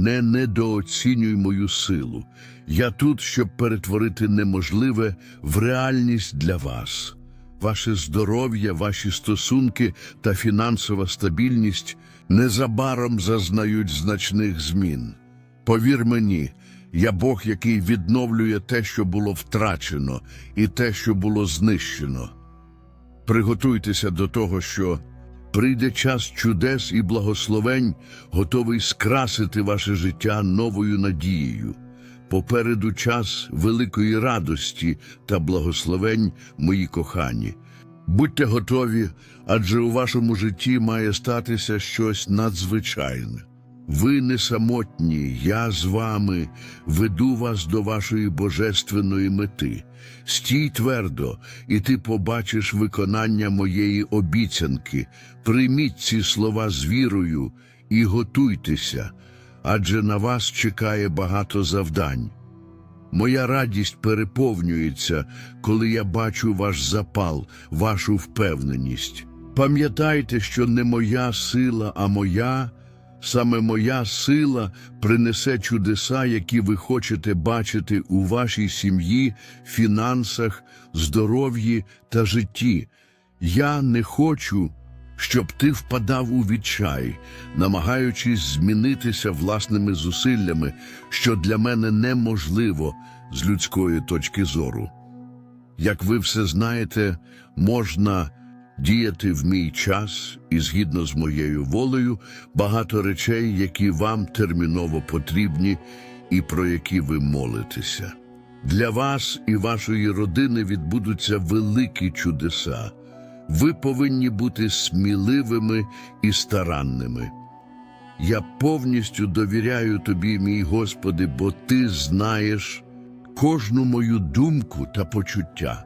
не недооцінюй мою силу. Я тут, щоб перетворити неможливе в реальність для вас. Ваше здоров'я, ваші стосунки та фінансова стабільність незабаром зазнають значних змін. Повір мені, я Бог, який відновлює те, що було втрачено, і те, що було знищено. Приготуйтеся до того, що прийде час чудес і благословень, готовий скрасити ваше життя новою надією. Попереду час великої радості та благословень, мої кохані. Будьте готові, адже у вашому житті має статися щось надзвичайне. Ви не самотні, я з вами веду вас до вашої божественної мети. Стій твердо, і ти побачиш виконання моєї обіцянки. Прийміть ці слова з вірою і готуйтеся, адже на вас чекає багато завдань. Моя радість переповнюється, коли я бачу ваш запал, вашу впевненість. Пам'ятайте, що не моя сила, а моя, саме моя сила принесе чудеса, які ви хочете бачити у вашій сім'ї, фінансах, здоров'ї та житті. Я не хочу, щоб ти впадав у відчай, намагаючись змінитися власними зусиллями, що для мене неможливо з людської точки зору. Як ви все знаєте, можна діяти в мій час і згідно з моєю волею багато речей, які вам терміново потрібні і про які ви молитеся. Для вас і вашої родини відбудуться великі чудеса. Ви повинні бути сміливими і старанними. Я повністю довіряю тобі, мій Господи, бо ти знаєш кожну мою думку та почуття.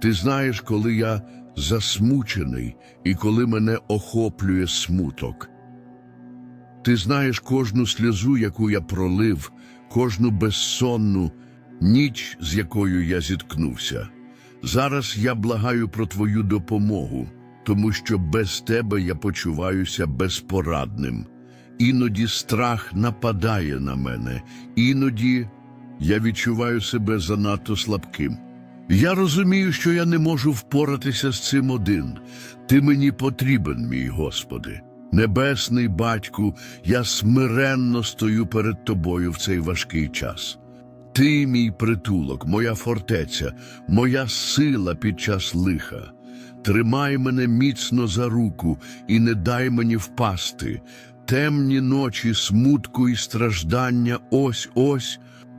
Ти знаєш, коли я засмучений і коли мене охоплює смуток. Ти знаєш кожну сльозу, яку я пролив, кожну безсонну ніч, з якою я зіткнувся. Зараз я благаю про твою допомогу, тому що без тебе я почуваюся безпорадним. Іноді страх нападає на мене, іноді я відчуваю себе занадто слабким. Я розумію, що я не можу впоратися з цим один. Ти мені потрібен, мій Господи. Небесний батьку, я смиренно стою перед тобою в цей важкий час. Ти, мій притулок, моя фортеця, моя сила під час лиха. Тримай мене міцно за руку і не дай мені впасти. Темні ночі, смутку і страждання ось ось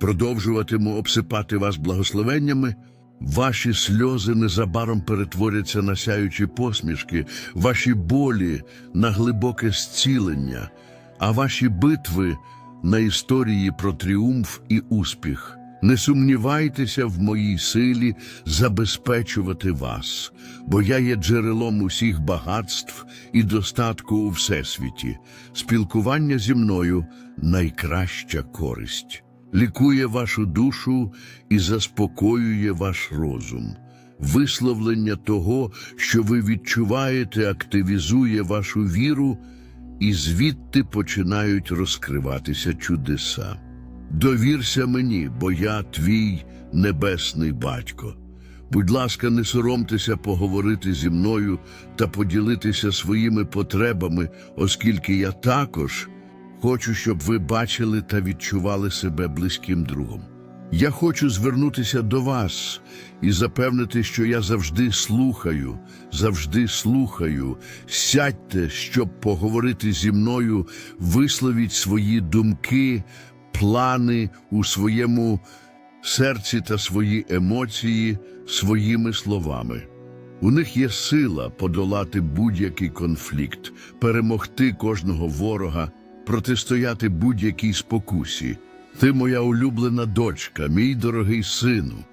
продовжуватиму обсипати вас благословеннями. Ваші сльози незабаром перетворяться на сяючі посмішки, ваші болі на глибоке зцілення, а ваші битви на історії про тріумф і успіх. Не сумнівайтеся в моїй силі забезпечувати вас, бо я є джерелом усіх багатств і достатку у всесвіті. Спілкування зі мною найкраща користь. Лікує вашу душу і заспокоює ваш розум. Висловлення того, що ви відчуваєте, активізує вашу віру, і звідти починають розкриватися чудеса. Довірся мені, бо я твій небесний батько. Будь ласка, не соромтеся поговорити зі мною та поділитися своїми потребами, оскільки я також хочу, щоб ви бачили та відчували себе близьким другом. Я хочу звернутися до вас і запевнити, що я завжди слухаю, завжди слухаю. Сядьте, щоб поговорити зі мною, висловіть свої думки, плани у своєму серці та свої емоції своїми словами. У них є сила подолати будь-який конфлікт, перемогти кожного ворога, протистояти будь-якій спокусі. Ти моя улюблена дочка, мій дорогий сину,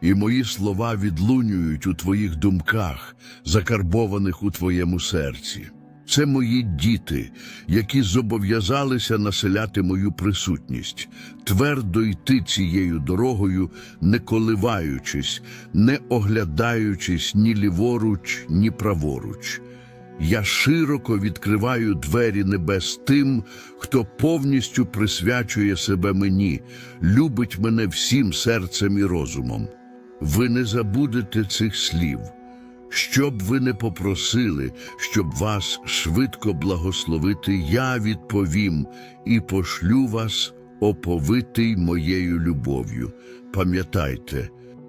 і мої слова відлунюють у твоїх думках, закарбованих у твоєму серці. Це мої діти, які зобов'язалися населяти мою присутність, твердо йти цією дорогою, не коливаючись, не оглядаючись ні ліворуч, ні праворуч. Я широко відкриваю двері небес тим, хто повністю присвячує себе мені, любить мене всім серцем і розумом. Ви не забудете цих слів. Що б ви не попросили, щоб вас швидко благословити, я відповім і пошлю вас, оповитий моєю любов'ю. Пам'ятайте,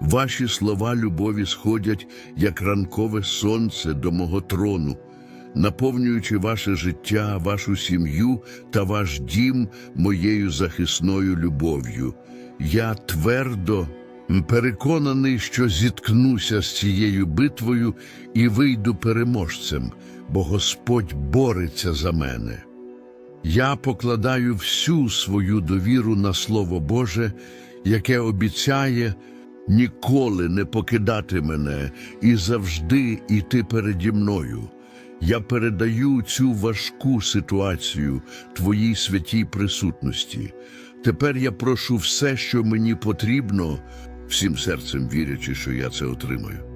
Ваші слова любові сходять, як ранкове сонце до мого трону, наповнюючи ваше життя, вашу сім'ю та ваш дім моєю захисною любов'ю. Я твердо переконаний, що зіткнуся з цією битвою і вийду переможцем, бо Господь бореться за мене. Я покладаю всю свою довіру на Слово Боже, яке обіцяє ніколи не покидати мене і завжди йти переді мною. Я передаю цю важку ситуацію Твоїй святій присутності. Тепер я прошу все, що мені потрібно, всім серцем вірячи, що я це отримаю.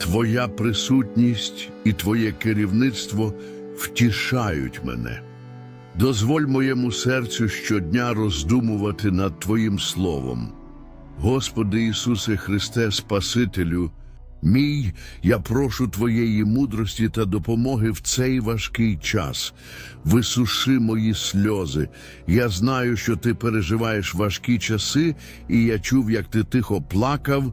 Твоя присутність і Твоє керівництво втішають мене. Дозволь моєму серцю щодня роздумувати над Твоїм Словом. Господи Ісусе Христе, Спасителю, мій, я прошу Твоєї мудрості та допомоги в цей важкий час. Висуши мої сльози. Я знаю, що Ти переживаєш важкі часи, і я чув, як ти тихо плакав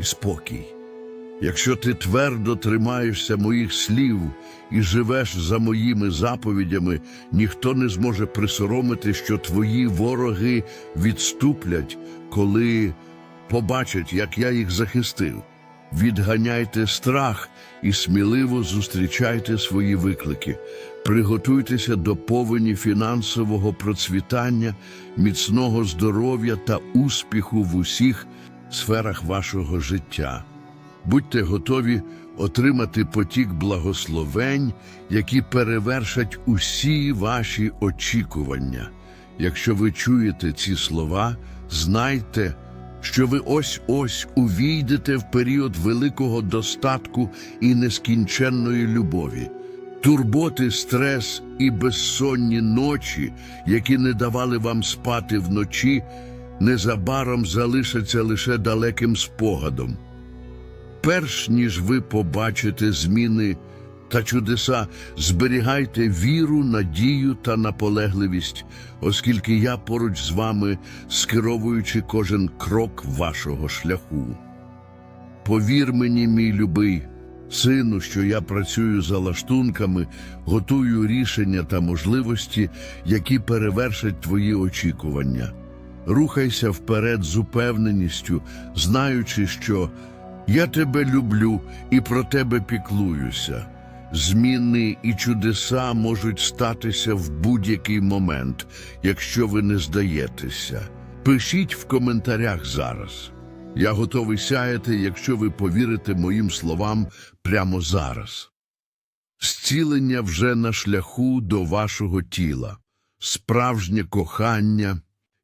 і спокій. Якщо ти твердо тримаєшся моїх слів і живеш за моїми заповідями, ніхто не зможе присоромити, що твої вороги відступлять, коли побачать, як я їх захистив. Відганяйте страх і сміливо зустрічайте свої виклики. Приготуйтеся до повені фінансового процвітання, міцного здоров'я та успіху в усіх сферах вашого життя. Будьте готові отримати потік благословень, які перевершать усі ваші очікування. Якщо ви чуєте ці слова, знайте, що ви ось-ось увійдете в період великого достатку і нескінченної любові. Турботи, стрес і безсонні ночі, які не давали вам спати вночі, незабаром залишаться лише далеким спогадом. Перш ніж ви побачите зміни та чудеса, зберігайте віру, надію та наполегливість, оскільки я поруч з вами, скеровуючи кожен крок вашого шляху. Повір мені, мій любий, сину, що я працюю за лаштунками, готую рішення та можливості, які перевершать твої очікування. Рухайся вперед з упевненістю, знаючи, що я тебе люблю і про тебе піклуюся. Зміни і чудеса можуть статися в будь-який момент, якщо ви не здаєтеся. Пишіть в коментарях зараз. Я готовий сяяти, якщо ви повірите моїм словам прямо зараз. Зцілення вже на шляху до вашого тіла. Справжнє кохання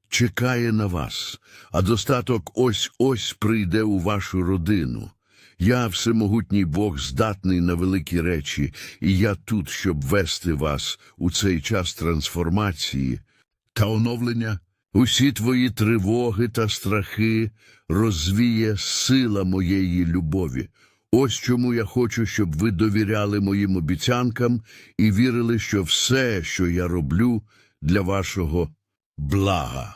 чекає на вас, а достаток ось-ось прийде у вашу родину. Я, всемогутній Бог, здатний на великі речі, і я тут, щоб вести вас у цей час трансформації та оновлення. Усі твої тривоги та страхи розвіє сила моєї любові. Ось чому я хочу, щоб ви довіряли моїм обіцянкам і вірили, що все, що я роблю, для вашого блага.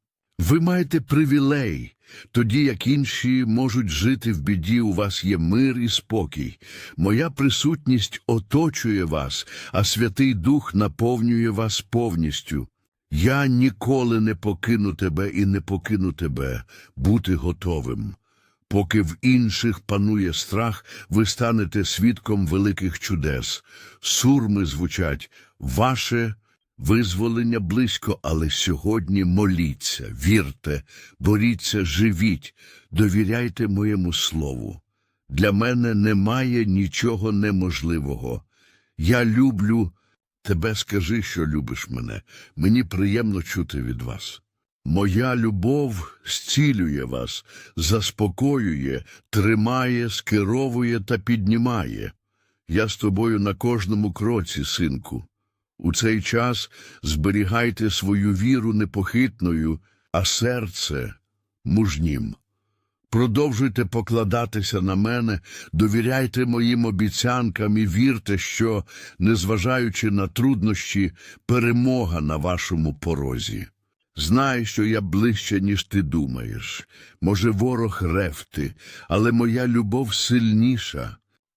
Ви маєте привілей. Тоді, як інші можуть жити в біді, у вас є мир і спокій. Моя присутність оточує вас, а Святий Дух наповнює вас повністю. Я ніколи не покину тебе і не покину тебе. Бути готовим. Поки в інших панує страх, ви станете свідком великих чудес. Сурми звучать ваше визволення близько, але сьогодні моліться, вірте, боріться, живіть, довіряйте моєму слову. Для мене немає нічого неможливого. Я люблю тебе, скажи, що любиш мене. Мені приємно чути від вас. Моя любов зцілює вас, заспокоює, тримає, скеровує та піднімає. Я з тобою на кожному кроці, синку. У цей час зберігайте свою віру непохитною, а серце мужнім. Продовжуйте покладатися на мене, довіряйте моїм обіцянкам і вірте, що, незважаючи на труднощі, перемога на вашому порозі. Знай, що я ближче, ніж ти думаєш. Може, ворог ревти, але моя любов сильніша.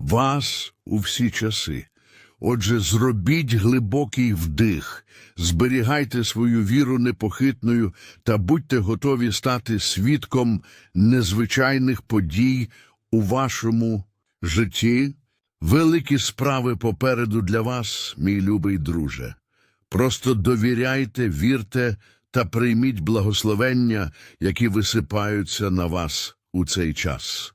вас у всі часи. Отже, зробіть глибокий вдих, зберігайте свою віру непохитною та будьте готові стати свідком незвичайних подій у вашому житті. Великі справи попереду для вас, мій любий друже. Просто довіряйте, вірте та прийміть благословення, які висипаються на вас у цей час.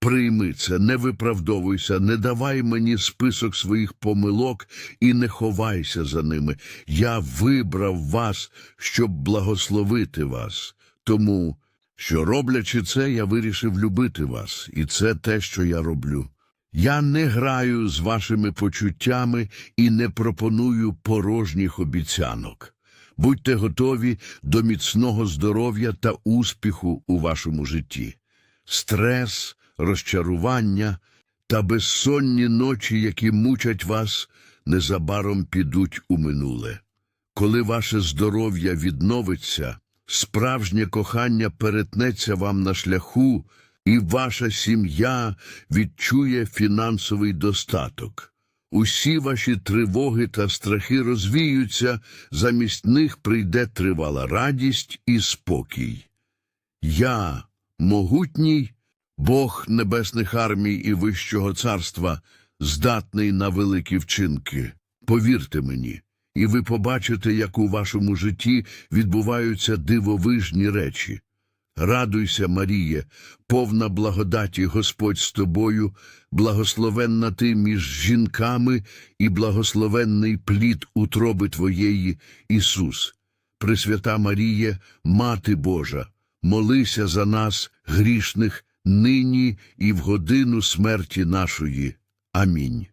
Прийми це, не виправдовуйся, не давай мені список своїх помилок і не ховайся за ними. Я вибрав вас, щоб благословити вас. Тому, що роблячи це, я вирішив любити вас, і це те, що я роблю. Я не граю з вашими почуттями і не пропоную порожніх обіцянок. Будьте готові до міцного здоров'я та успіху у вашому житті. Стрес, розчарування та безсонні ночі, які мучать вас, незабаром підуть у минуле. Коли ваше здоров'я відновиться, справжнє кохання перетнеться вам на шляху, і ваша сім'я відчує фінансовий достаток. Усі ваші тривоги та страхи розвіються, замість них прийде тривала радість і спокій. Я, могутній, Бог небесних армій і Вищого царства, здатний на великі вчинки. Повірте мені, і ви побачите, як у вашому житті відбуваються дивовижні речі. Радуйся, Маріє, повна благодаті Господь з тобою, благословенна ти між жінками і благословенний плід утроби твоєї, Ісус. Пресвята Маріє, Мати Божа, молися за нас, грішних, нині і в годину смерті нашої. Амінь.